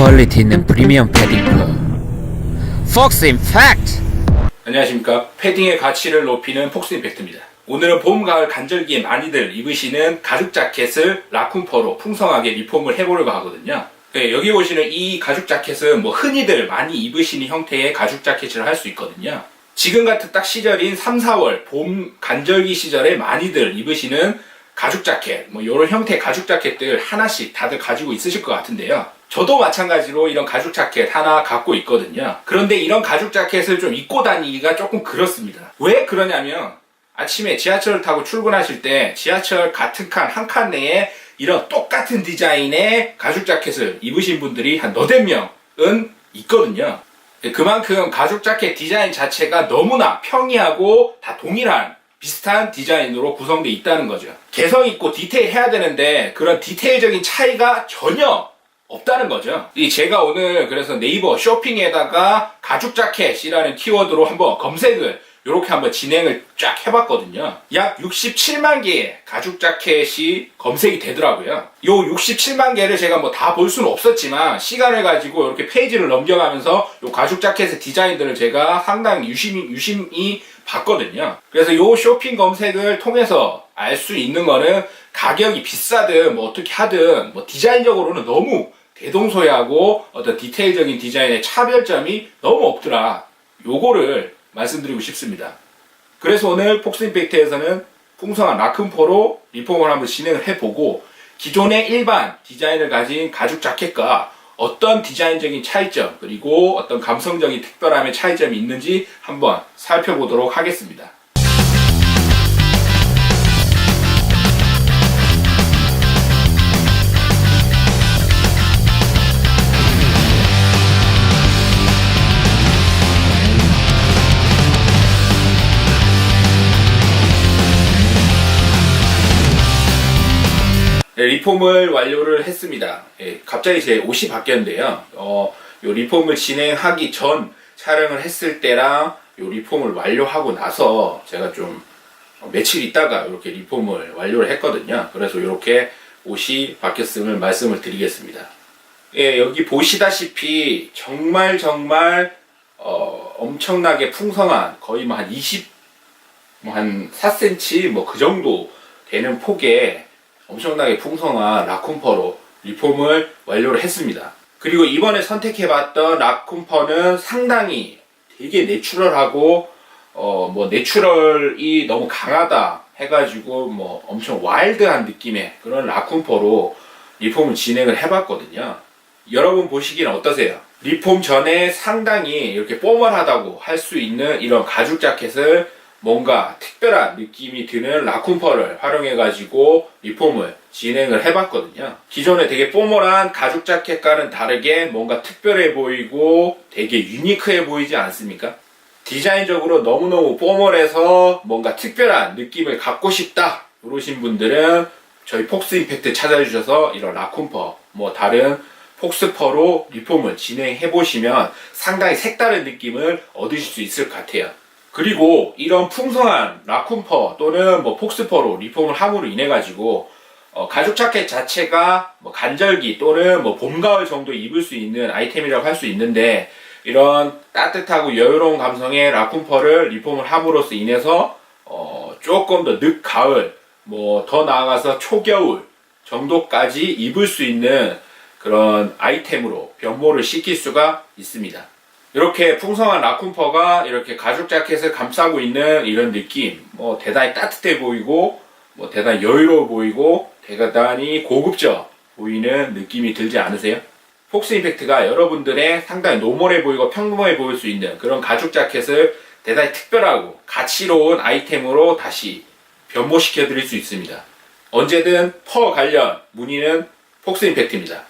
퀄리티 있는 프리미엄 패딩 컬 폭스 임팩트 안녕하십니까. 패딩의 가치를 높이는 폭스 임팩트입니다. 오늘은 봄, 가을 간절기에 많이들 입으시는 가죽 자켓을 라쿤퍼로 풍성하게 리폼을 해보려고 하거든요. 네, 여기 보시는 이 가죽 자켓은 뭐 흔히들 많이 입으시는 형태의 가죽 자켓을 할 수 있거든요. 지금 같은 딱 시절인 3, 4월 봄 간절기 시절에 많이들 입으시는 가죽 자켓, 뭐 이런 형태의 가죽 자켓들 하나씩 다들 가지고 있으실 것 같은데요. 저도 마찬가지로 이런 가죽 자켓 하나 갖고 있거든요. 그런데 이런 가죽 자켓을 좀 입고 다니기가 조금 그렇습니다. 왜 그러냐면 아침에 지하철을 타고 출근하실 때 지하철 같은 칸 한 칸 내에 이런 똑같은 디자인의 가죽 자켓을 입으신 분들이 한 너댓 명은 있거든요. 그만큼 가죽 자켓 디자인 자체가 너무나 평이하고 다 동일한 비슷한 디자인으로 구성되어 있다는 거죠. 개성 있고 디테일해야 되는데 그런 디테일적인 차이가 전혀 없다는 거죠. 이 제가 오늘 그래서 네이버 쇼핑에다가 가죽 자켓이라는 키워드로 한번 검색을 이렇게 한번 진행을 쫙 해봤거든요. 약 67만 개의 가죽 자켓이 검색이 되더라고요. 요 67만 개를 제가 뭐 다 볼 수는 없었지만 시간을 가지고 이렇게 페이지를 넘겨가면서 요 가죽 자켓의 디자인들을 제가 상당히 유심히, 유심히 봤거든요. 그래서 요 쇼핑 검색을 통해서 알 수 있는 거는 가격이 비싸든 뭐 어떻게 하든 뭐 디자인적으로는 너무 대동소이하고 어떤 디테일적인 디자인의 차별점이 너무 없더라. 요거를 말씀드리고 싶습니다. 그래서 오늘 폭스 임팩트에서는 풍성한 라큰포로 리폼을 한번 진행을 해보고 기존의 일반 디자인을 가진 가죽 자켓과 어떤 디자인적인 차이점 그리고 어떤 감성적인 특별함의 차이점이 있는지 한번 살펴보도록 하겠습니다. 네, 리폼을 완료를 했습니다. 예, 갑자기 제 옷이 바뀌었는데요. 어, 요 리폼을 진행하기 전 촬영을 했을 때랑 요 리폼을 완료하고 나서 제가 좀 며칠 있다가 이렇게 리폼을 완료를 했거든요. 그래서 이렇게 옷이 바뀌었음을 말씀을 드리겠습니다. 예, 여기 보시다시피 정말 정말 어, 엄청나게 풍성한 거의 뭐 한 20, 뭐 한 4cm 뭐 그 정도 되는 폭의 엄청나게 풍성한 라쿤퍼로 리폼을 완료를 했습니다. 그리고 이번에 선택해봤던 라쿤퍼는 상당히 되게 내추럴하고 어 뭐 내추럴이 너무 강하다 해가지고 뭐 엄청 와일드한 느낌의 그런 라쿤퍼로 리폼을 진행을 해봤거든요. 여러분 보시기는 어떠세요? 리폼 전에 상당히 이렇게 포멀하다고 할 수 있는 이런 가죽 자켓을 뭔가 특별한 느낌이 드는 라쿤퍼를 활용해가지고 리폼을 진행을 해봤거든요. 기존에 되게 포멀한 가죽 자켓과는 다르게 뭔가 특별해 보이고 되게 유니크해 보이지 않습니까? 디자인적으로 너무너무 포멀해서 뭔가 특별한 느낌을 갖고 싶다. 그러신 분들은 저희 폭스 임팩트 찾아주셔서 이런 라쿤퍼, 뭐 다른 폭스퍼로 리폼을 진행해 보시면 상당히 색다른 느낌을 얻으실 수 있을 것 같아요. 그리고 이런 풍성한 라쿤퍼 또는 뭐 폭스퍼로 리폼을 함으로 인해 가지고 어, 가죽 자켓 자체가 뭐 간절기 또는 뭐 봄, 가을 정도 입을 수 있는 아이템이라고 할 수 있는데 이런 따뜻하고 여유로운 감성의 라쿤퍼를 리폼을 함으로써 인해서 어, 조금 더 늦 가을 뭐 더 나아가서 초겨울 정도까지 입을 수 있는 그런 아이템으로 변모를 시킬 수가 있습니다. 이렇게 풍성한 라쿤퍼가 이렇게 가죽 자켓을 감싸고 있는 이런 느낌, 뭐 대단히 따뜻해 보이고, 뭐 대단히 여유로워 보이고, 대단히 고급져 보이는 느낌이 들지 않으세요? 폭스 임팩트가 여러분들의 상당히 노멀해 보이고 평범해 보일 수 있는 그런 가죽 자켓을 대단히 특별하고 가치로운 아이템으로 다시 변모시켜 드릴 수 있습니다. 언제든 퍼 관련 문의는 폭스 임팩트입니다.